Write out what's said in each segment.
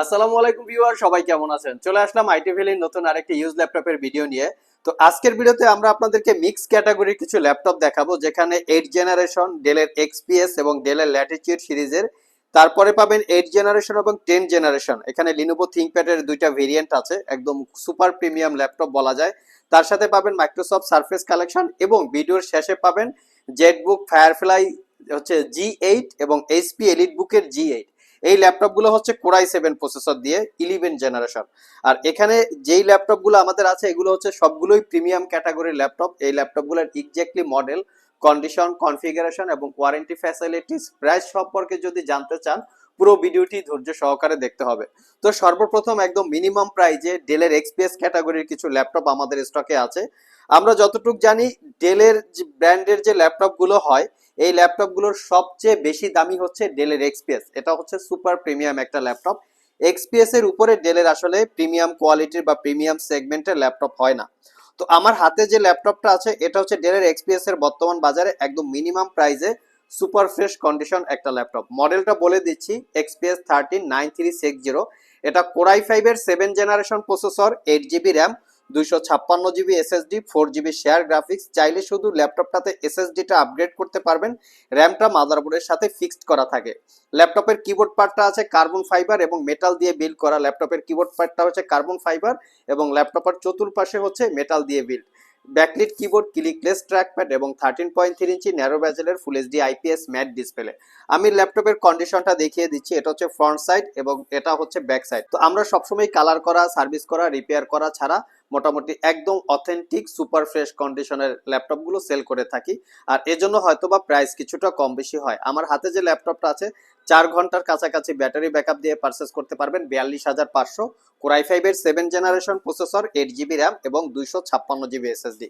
আসসালামু আলাইকুম ভিউয়ার, সবাই কেমন আছেন? চলে আসলাম আইটি ভ্যালির নতুন আরেকটি ইউজ ল্যাপটপের ভিডিও নিয়ে। তো আজকের ভিডিওতে আমরা আপনাদেরকে মিক্স ক্যাটাগরির কিছু ল্যাপটপ দেখাবো, যেখানে এইট জেনারেশন ডেলের এক্সপিএস এবং ডেলের ল্যাটিচিউড সিরিজের। তারপরে পাবেন এইট জেনারেশন এবং টেন জেনারেশন এখানে লিনোভো থিঙ্কপ্যাডের দুইটা ভেরিয়েন্ট আছে, একদম সুপার প্রিমিয়াম ল্যাপটপ বলা যায়। তার সাথে পাবেন মাইক্রোসফট সার্ফেস কালেকশন এবং ভিডিওর শেষে পাবেন জেটবুক ফায়ারফ্লাই হচ্ছে জি এইট এবং এইচপি এলিট বুকের জি এইট এই ল্যাপটপগুলো হচ্ছে কোরাই সেভেন প্রসেসর দিয়ে ইলেভেন জেনারেশন আর এখানে যেই ল্যাপটপগুলো আমাদের আছে, এগুলো হচ্ছে সবগুলোই প্রিমিয়াম ক্যাটাগরির ল্যাপটপ এই ল্যাপটপগুলোর এক্স্যাক্টলি মডেল কন্ডিশন কনফিগারেশন এবং ওয়ারেন্টি ফ্যাসিলিটিস প্রাইস সম্পর্কে যদি জানতে চান, পুরো ভিডিওটি ধৈর্য সহকারে দেখতে হবে। তো সর্বপ্রথম একদম মিনিমাম প্রাইজে ডেলের এক্সপিএস ক্যাটাগরির কিছু ল্যাপটপ আমাদের স্টকে আছে। আমরা যতটুকু জানি ডেলের ব্র্যান্ডের যে ল্যাপটপগুলো হয় এই ল্যাপটপগুলোর সবচেয়ে বেশি দামি হচ্ছে ডেলের এক্সপিএস এটা হচ্ছে সুপার প্রিমিয়াম একটা ল্যাপটপ এক্সপিএস এর উপরে ডেলের আসলে প্রিমিয়াম কোয়ালিটির বা প্রিমিয়াম সেগমেন্টের ল্যাপটপ হয় না। তো আমার হাতে যে ল্যাপটপটা আছে, এটা হচ্ছে ডেলের এক্সপিএস এর বর্তমান বাজারে একদম মিনিমাম প্রাইসে সুপার ফ্রেশ কন্ডিশন একটা ল্যাপটপ মডেলটা বলে দিচ্ছি XPS thirteen nine three six zero এটা কোরাই ফাইভের seven generation processor eight GB RAM দুইশো ছাপ্পান্ন GB SSD four GB share graphics চাইলে শুধু ল্যাপটপটাতে এসএসডিটা আপগ্রেড করতে পারবেন। র্যামটা মাদারবোর্ডের সাথে ফিক্সড করা থাকে। ল্যাপটপের কিবোর্ড পার্টটা আছে কার্বন ফাইবার এবং মেটাল দিয়ে বিল্ড করা। ল্যাপটপের কিবোর্ড পার্টটা হচ্ছে কার্বন ফাইবার এবং ল্যাপটপের চতুর্পাশে হচ্ছে মেটাল দিয়ে build backlit keyboard clickless trackpad এবং thirteen point three inch narrow ব্যাজেলের full HD IPS matte display আমি ল্যাপটপের কন্ডিশনটা দেখিয়ে দিচ্ছি। এটা হচ্ছে ফ্রন্ট সাইড এবং এটা হচ্ছে ব্যাক সাইড তো আমরা সবসময় কালার করা সার্ভিস করা রিপেয়ার করা ছাড়া মোটামুটি একদম অথেন্টিক সুপার ফ্রেশ কন্ডিশনের ল্যাপটপগুলো সেল করে থাকি। আর এজন্য হয়তোবা প্রাইস কিছুটা কম বেশি হয়। আমার হাতে যে ল্যাপটপটা আছে, চার ঘণ্টার কাছাকাছি ব্যাটারি ব্যাকআপ দিয়ে পারচেস করতে পারবেন বিয়াল্লিশ হাজার পাঁচশো। কোরাই ফাইভের seven generation processor eight GB RAM এবং দুইশো ছাপ্পান্ন জিবি এসএসডি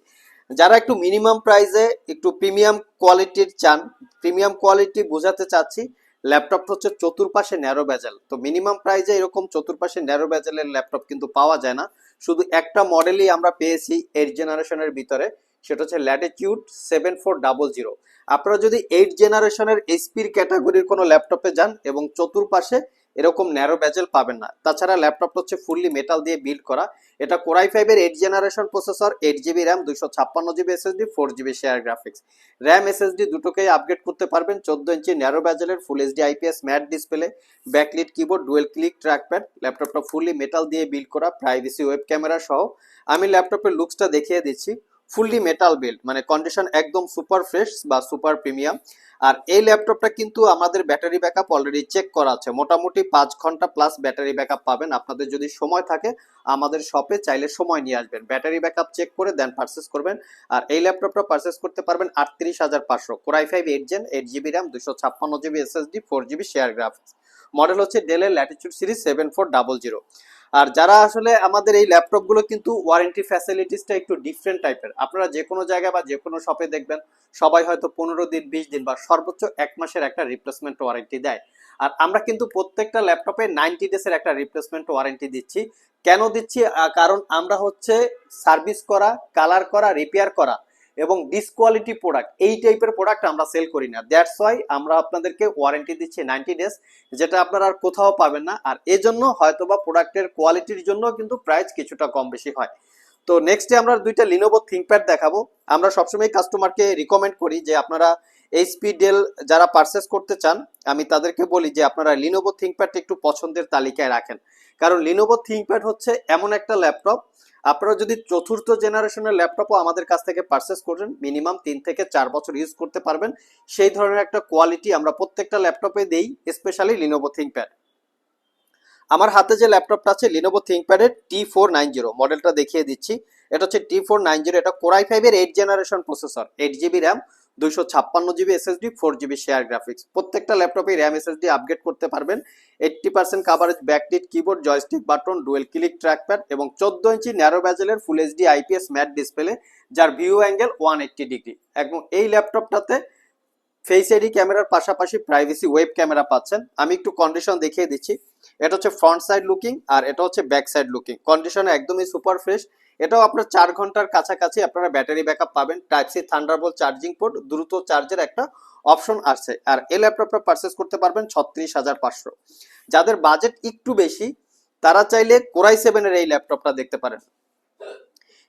যারা একটু মিনিমাম প্রাইসে একটু প্রিমিয়াম কোয়ালিটির চান প্রিমিয়াম কোয়ালিটি বোঝাতে চাচ্ছি ল্যাপটপটা হচ্ছে চতুর্পাশে ন্যারো ব্যাজেল তো মিনিমাম প্রাইসে এরকম চতুর্পাশে ন্যারো ব্যাজেলের ল্যাপটপ কিন্তু পাওয়া যায় না। শুধু একটা মডেলই আমরা পেয়েছি এইট জেনারেশনের ভিতরে, সেটা হচ্ছে latitude seven four double zero আপনারা যদি এইট জেনারেশনের এইচপির ক্যাটাগরির কোনো ল্যাপটপে যান এবং চতুর্পাশে এরকম ন্যারো ব্যাজেল পাবেন না। তাছাড়া ল্যাপটপটা হচ্ছে ফুললি মেটাল দিয়ে বিল্ড করা। এটা কোরাই ফাইভের eight generation processor eight GB RAM দুইশো ছাপ্পান্ন GB SSD four GB share graphics RAM SSD দুটোকেই আপগ্রেড করতে পারবেন চোদ্দ inch narrow ব্যাজেলের full HD IPS matte display backlit keyboard dual click trackpad ল্যাপটপটা ফুললি মেটাল দিয়ে বিল্ড করা প্রাইভেসি ওয়েব ক্যামেরা সহ। আমি ল্যাপটপের লুকসটা দেখিয়ে দিচ্ছি। ফুললি মেটাল বিল্ড মানে কন্ডিশন একদম সুপার ফ্রেশ বা সুপার প্রিমিয়াম আর এই ল্যাপটপটা কিন্তু আমাদের ব্যাটারি ব্যাকআপ অলরেডি চেক করা আছে। মোটামুটি পাঁচ ঘণ্টা প্লাস ব্যাটারি ব্যাকআপ পাবেন। আপনাদের যদি সময় থাকে, আমাদের শপে চাইলে সময় নিয়ে আসবেন। ব্যাটারি ব্যাকআপ চেক করে দেন পারচেস করবেন। আর এই ল্যাপটপটা পারচেস করতে পারবেন আটত্রিশ হাজার পাঁচশো। Core i five eight gen eight GB RAM দুশো ছাপ্পান্ন GB SSD four GB share graphics model হচ্ছে ডেলের latitude series seven four double zero আর যারা আসলে আমাদের এই ল্যাপটপগুলো কিন্তু ওয়ারেন্টি ফ্যাসিলিটিসটা একটু ডিফারেন্ট টাইপের আপনারা যে কোনো জায়গায় বা যে কোনো শপে দেখবেন, সবাই হয়তো পনেরো দিন, বিশ দিন বা সর্বোচ্চ এক মাসের একটা রিপ্লেসমেন্ট ওয়ারেন্টি দেয়। আর আমরা কিন্তু প্রত্যেকটা ল্যাপটপে নাইনটি ডেজের একটা রিপ্লেসমেন্ট ওয়ারেন্টি দিচ্ছি। কেন দিচ্ছি? কারণ আমরা হচ্ছে সার্ভিস করা কালার করা রিপেয়ার করা এবং ডিসকোয়ালিটি প্রোডাক্ট এই টাইপের প্রোডাক্ট আমরা সেল করি না। দ্যাটস ওয়াই আমরা আপনাদেরকে ওয়ারেন্টি দিচ্ছি নাইনটি ডেজ যেটা আপনারা আর কোথাও পাবেন না। আর এজন্য হয়তোবা প্রোডাক্টের কোয়ালিটির জন্য কিন্তু প্রাইস কিছুটা কম বেশি হয়। তো নেক্সটে আমরা দুইটা লিনোভো থিঙ্কপ্যাড দেখাবো। আমরা সবসময় কাস্টমারকে রিকমেন্ড করি যে আপনারা এইচপি ডেল যারা পারচেস করতে চান, আমি তাদেরকে বলি যে আপনারা লিনোভো থিঙ্কপ্যাডটা একটু পছন্দের তালিকায় রাখেন। কারণ লিনোভো থিঙ্কপ্যাড হচ্ছে এমন একটা ল্যাপটপ আপনারা যদি চতুর্থ জেনারেশনের ল্যাপটপও আমাদের কাছ থেকে পারচেস করেন মিনিমাম তিন থেকে চার বছর ইউজ করতে পারবেন। সেই ধরনের একটা কোয়ালিটি আমরা প্রত্যেকটা ল্যাপটপে দেই স্পেশালি লিনোভো থিঙ্কপ্যাড আমার হাতে যে ল্যাপটপটা আছে লিনোভো থিঙ্কপ্যাডের টি ফোর নাইন জিরো মডেলটা দেখিয়ে দিচ্ছি। এটা হচ্ছে টি ফোর নাইন জিরো এটা কোরাই ফাইভের eight generation processor eight GB RAM দুইশো ছাপ্পান্ন GB SSD four GB share graphics প্রত্যেকটা ল্যাপটপে র্যাম এসএসডি আপগ্রেড করতে পারবেন। Eighty percent coverage backlit keyboard joystick button dual click trackpad এবং চোদ্দ inch narrow ব্যাজেলের full HD IPS matte display যার view angle one eighty degree এবং এই ল্যাপটপটাতে face ID ক্যামেরার পাশাপাশি প্রাইভেসি ওয়েব ক্যামেরা পাচ্ছেন। আমি একটু কন্ডিশন দেখিয়ে দিচ্ছি। এটা হচ্ছে ফ্রন্ট সাইড লুকিং আর এটা হচ্ছে ব্যাক সাইড লুকিং কন্ডিশন একদমই সুপার ফ্রেশ এটাও আপনার চার ঘণ্টার কাছাকাছি আপনারা ব্যাটারি ব্যাকআপ পাবেন। Type C Thunderbolt charging port দ্রুত চার্জের একটা অপশন আছে আর এই ল্যাপটপটা পারচেস করতে পারবেন ছত্রিশ হাজার পাঁচশো। যাদের বাজেট একটু বেশি, তারা চাইলে কোরাই সেভেনের এই ল্যাপটপটা দেখতে পারেন।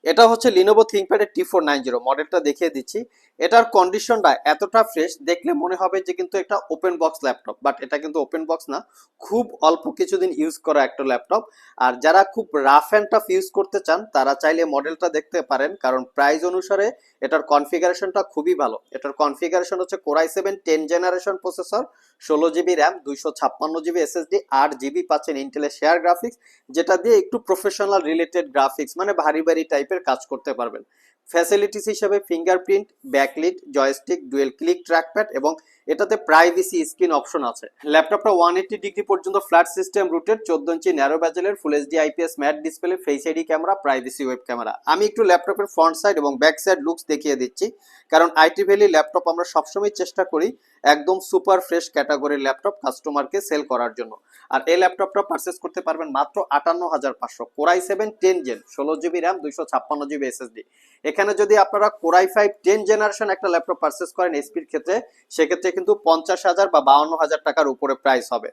এটা হচ্ছে লিনোভো থিঙ্কপ্যাডের টি ফোর নাইন জিরো মডেলটা দেখিয়ে দিচ্ছি। এটার কন্ডিশনটা এতটা ফ্রেশ দেখলে মনে হবে যে কিন্তু একটা ওপেন বক্স ল্যাপটপ বাট এটা কিন্তু ওপেন বক্স না। খুব অল্প কিছুদিন ইউজ করা একটা ল্যাপটপ আর যারা খুব রাফ অ্যান্ড টাফ ইউজ করতে চান, তারা চাইলে মডেলটা দেখতে পারেন, কারণ প্রাইস অনুসারে এটার কনফিগারেশনটা খুবই ভালো। এটার কনফিগারেশন হচ্ছে Core i seven ten generation processor ষোলো জিবি র্যাম দুইশো ছাপ্পান্ন জিবি এসএসডি আট জিবি পাচ্ছেন ইন্টেলের শেয়ার গ্রাফিক্স যেটা দিয়ে একটু প্রফেশনাল রিলেটেড গ্রাফিক্স মানে ভারী ভারী টাইপের কাজ করতে পারবেন। ফ্যাসিলিটিস হিসেবে fingerprint backlit joystick dual click trackpad এবং এটাতে প্রাইভেসি স্ক্রিন অপশন আছে। ল্যাপটপটা ওয়ান এইটি ডিগ্রি পর্যন্ত ফ্ল্যাট সিস্টেম রুটেড চোদ্দ inch narrow ব্যাজেলের full HD IPS matte display face ID camera privacy web camera আমি একটু ল্যাপটপের ফ্রন্ট সাইড এবং ব্যাক সাইড লুকস দেখিয়ে দিচ্ছি। কারণ আইটি ভ্যালি ল্যাপটপ আমরা সবসময় চেষ্টা করি একদম সুপার ফ্রেশ ক্যাটাগরির ল্যাপটপ কাস্টমারকে সেল করার জন্য। আর এই ল্যাপটপটা পারচেস করতে পারবেন মাত্র আটান্ন হাজার পাঁচশো। Core i seven ten gen ষোলো জিবি র্যাম দুইশো ছাপ্পান্ন জিবি এসএসডি এখানে যদি আপনারা Core i five ten generation একটা ল্যাপটপ পারচেস করেন এসপির ক্ষেত্রে, সেক্ষেত্রে কিন্তু পঞ্চাশ হাজার বা বাউন্ন হাজার টাকার উপরে প্রাইস হবে।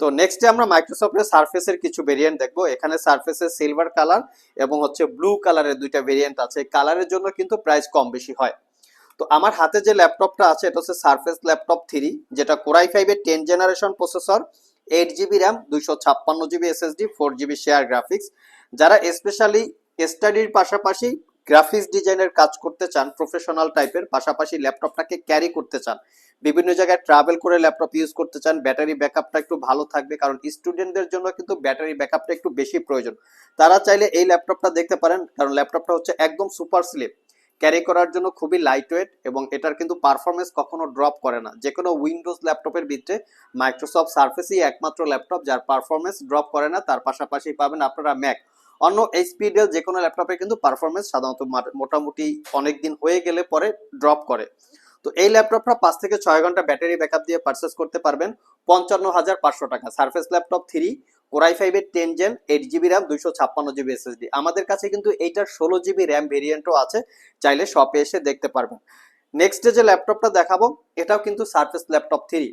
তো নেক্সটে আমরা মাইক্রোসফটের সার্ফেসের কিছু ভেরিয়েন্ট দেখব। এখানে সার্ফেসের সিলভার কালার এবং হচ্ছে ব্লু কালারের দুইটা ভেরিয়েন্ট আছে। কালারের জন্য কিন্তু প্রাইস কম বেশি হয়। তো আমার হাতে যে ল্যাপটপটা আছে, এটা হচ্ছে সার্ফেস ল্যাপটপ থ্রি যেটা কোরাই ফাইভের ten generation processor eight GB RAM দুইশো ছাপ্পান্ন GB SSD four GB share graphics যারা স্পেশালি স্টাডির পাশাপাশি গ্রাফিক্স ডিজাইনের কাজ করতে চান প্রফেশনাল টাইপের পাশাপাশি ল্যাপটপটাকে ক্যারি করতে চান, বিভিন্ন জায়গায় ট্রাভেল করে ল্যাপটপ ইউজ করতে চান ব্যাটারি ব্যাকআপটা একটু ভালো থাকবে, কারণ স্টুডেন্টদের জন্য কিন্তু ব্যাটারি ব্যাকআপটা একটু বেশি প্রয়োজন। তারা চাইলে এই ল্যাপটপটা দেখতে পারেন, কারণ ল্যাপটপটা হচ্ছে একদম সুপার স্লিপ ক্যারি করার জন্য খুবই লাইট ওয়েট এবং এটার কিন্তু পারফরমেন্স কখনো ড্রপ করে না। যে কোনো উইন্ডোজ ল্যাপটপের ভিতরে মাইক্রোসফট সার্ফেসই একমাত্র ল্যাপটপ যার পারফরমেন্স ড্রপ করে না। তার পাশাপাশি পাবেন আপনারা ম্যাক অন্য এইচপি ডেল যে কোনো ল্যাপটপে কিন্তু পারফরমেন্স সাধারণত মোটামুটি অনেক দিন হয়ে গেলে পরে ড্রপ করে। তো এই ল্যাপটপটা পাঁচ থেকে ছয় ঘণ্টা ব্যাটারি ব্যাকআপ দিয়ে পারচেস করতে পারবেন। পঞ্চান্ন হাজার পাঁচশো টাকা। Surface laptop three Core i ফাইভের ten gen eight GB RAM দুইশো ছাপ্পান্ন জিবি এসএসডি আমাদের কাছে কিন্তু এইটার ষোলো জিবি র্যাম ভেরিয়েন্টও আছে। চাইলে শপে এসে দেখতে পারবেন। নেক্সট যে ল্যাপটপটা দেখাবো, এটাও কিন্তু সার্ফেস ল্যাপটপ থ্রি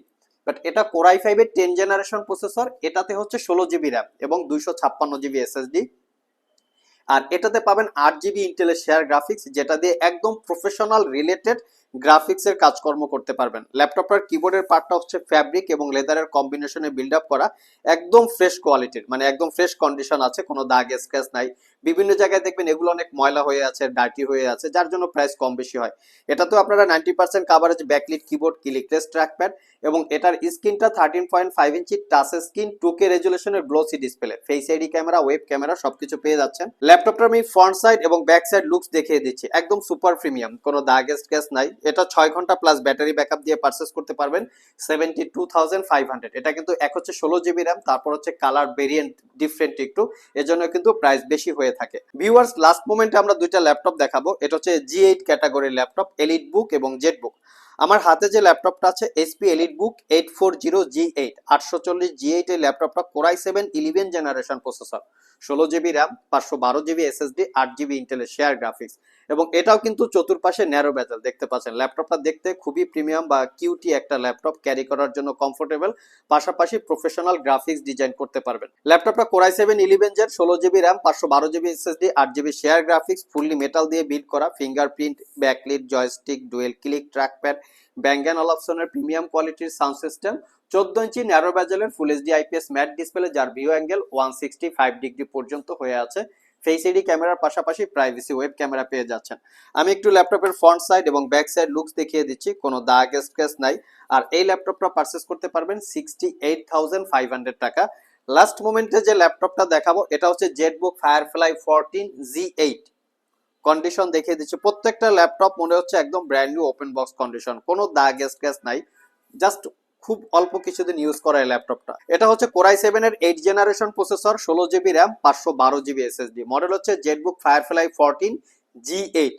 বাট এটা কোরাই ফাইভের টেন জেনারেশন প্রসেসর এটাতে হচ্ছে ষোলো জিবি র্যাম এবং দুইশো ছাপ্পান্ন জিবি এসএসডি আর এটাতে পাবেন আট জিবি ইন্টেলের শেয়ার গ্রাফিক্স যেটা দিয়ে একদম প্রফেশনাল রিলেটেড গ্রাফিক্সের কাজকর্ম করতে পারবেন। ল্যাপটপটার কিবোর্ডের পার্টটা হচ্ছে ফ্যাব্রিক এবং লেদারের কম্বিনেশনে বিল্ড আপ করা একদম ফ্রেশ কোয়ালিটির মানে একদম ফ্রেশ কন্ডিশন আছে, কোনো দাগ স্ক্র্যাচ নাই। বিভিন্ন জায়গায় দেখবেন এগুলো অনেক ময়লা হয়ে আছে ডার্টি হয়ে আছে, যার জন্য প্রাইস কম বেশি হয়। এটাতেও আপনারা ninety percent coverage backlit keyboard clickless trackpad এবং এটার স্ক্রিনটা thirteen point five inch touch screen two K রেজুলেশনের glossy display face ID camera web camera সবকিছু পেয়ে যাচ্ছেন। ল্যাপটপটার আমি ফ্রন্ট সাইড এবং ব্যাক সাইড লুকস দেখিয়ে দিচ্ছি, একদম সুপার প্রিমিয়াম কোনো দাগ স্ক্র্যাচ নাই। এটা ছয় ঘণ্টা প্লাস ব্যাটারি ব্যাকআপ দিয়ে পারচেস করতে পারবেন seventy two thousand five hundred এটা কিন্তু এক হচ্ছে ষোলো জিবি র্যাম তারপর হচ্ছে কালার ভেরিয়েন্ট ডিফারেন্ট একটু। এজন্য কিন্তু প্রাইস বেশি হয়ে থাকে। ভিউয়ার্স লাস্ট মোমেন্টে আমরা দুইটা ল্যাপটপ দেখাবো। এটা হচ্ছে জি এইট ক্যাটাগরির ল্যাপটপ এলিট বুক এবং জেট বুক আমার হাতে যে ল্যাপটপটা আছে HP EliteBook eight four zero G eight আটশো চল্লিশ জি এইট এই ল্যাপটপটা Core i seven eleven generation processor ষোলো জিবি র্যাম পাঁচশো বারো জিবি এসএসডি আট জিবি ইন্টেলের শেয়ার গ্রাফিক্স এবং এটাও কিন্তু চতুর্পাশে ন্যারো বেজেল দেখতে পাচ্ছেন। ল্যাপটপটা দেখতে খুবই প্রিমিয়াম বা কিউটি একটা ল্যাপটপ ক্যারি করার জন্য কমফোর্টেবল পাশাপাশি প্রফেশনাল গ্রাফিক্স ডিজাইন করতে পারবেন। ল্যাপটপটা Core i seven eleven gen ষোলো জিবি র্যাম পাঁচশো বারো জিবি এসএসডি আট GB share graphics fully metal দিয়ে বিল্ড করা fingerprint backlit joystick dual click trackpad ব্যাঙ্গান অলপশনের প্রিমিয়াম কোয়ালিটির সাউন্ড সিস্টেম, চোদ্দ inch narrow ব্যাজেলের full HD IPS matte display যার view angle one sixty five degree পর্যন্ত হয়ে আছে। ফেস আইডি ক্যামেরার পাশাপাশি প্রাইভেসি ওয়েব ক্যামেরা পেয়ে যাচ্ছেন। আমি একটু ল্যাপটপের ফ্রন্ট সাইড এবং ব্যাক সাইড লুকস দেখিয়ে দিচ্ছি, কোনো দাগ স্ক্র্যাচ নাই। আর এই ল্যাপটপটা পারচেস করতে পারবেন sixty eight thousand five hundred টাকা লাস্ট মোমেন্টে যে ল্যাপটপটা দেখাবো, এটা হচ্ছে ZBook Firefly fourteen G eight condition দেখিয়ে দিচ্ছি। প্রত্যেকটা ল্যাপটপ মনে হচ্ছে একদম brand new open box condition কোনো দাগ স্ক্র্যাচ নাই। জাস্ট খুব অল্প কিছুদিন ইউজ করা এই ল্যাপটপটা এটা হচ্ছে কোরাই সেভেন এর এইট জেনারেশন প্রসেসর ষোলো জিবি র্যাম পাঁচশো বারো জিবি এসএসডি মডেল হচ্ছে ZBook Firefly fourteen G eight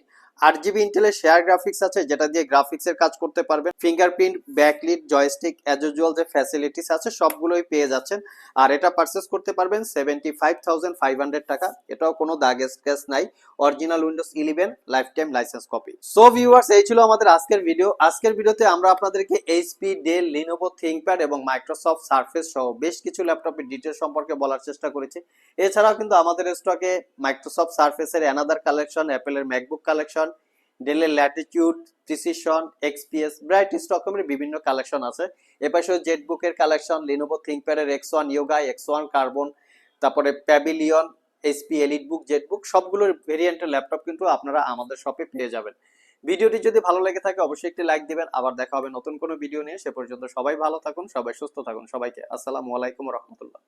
আট জিবি ইন্টেলের শেয়ার গ্রাফিক্স আছে, যেটা দিয়ে গ্রাফিক্সের কাজ করতে পারবেন। Fingerprint backlit joystick as usual যে ফ্যাসিলিটিস আছে, সবগুলোই পেয়ে যাচ্ছেন। আর এটা পারচেস করতে পারবেন seventy five thousand five hundred টাকা। এটাও কোনো দাগ স্ক্র্যাচ নাই। Original Windows eleven lifetime licence copy so viewers এই ছিল আমাদের আজকের ভিডিও আজকের ভিডিওতে আমরা আপনাদেরকে এইচপি ডেল লিনোভো থিংকপ্যাড এবং মাইক্রোসফট সার্ফেস সহ বেশ কিছু ল্যাপটপের ডিটেল সম্পর্কে বলার চেষ্টা করেছি। এছাড়াও কিন্তু আমাদের স্টকে মাইক্রোসফট সার্ফেসের অ্যানাদার কালেকশন অ্যাপেলের ম্যাকবুক কালেকশন ডেলের ল্যাটিটিউড প্রিসিশন এক্সপিএস ব্রাইট রকমের বিভিন্ন কালেকশন আছে। এপাশে জেটবুকের collection Lenovo থিংকপ্যাডের X one Yoga X one carbon তারপরে Pavilion HP EliteBook ZBook সবগুলোর ভেরিয়েন্টের ল্যাপটপ কিন্তু আপনারা আমাদের শপে পেয়ে যাবেন। ভিডিওটি যদি ভালো লেগে থাকে, অবশ্যই একটি লাইক দিবেন। আবার দেখা হবে নতুন কোনো ভিডিও নিয়ে। সে পর্যন্ত সবাই ভালো থাকুন, সবাই সুস্থ থাকুন। সবাইকে আসসালামু আলাইকুম রহমতুল্লাহ।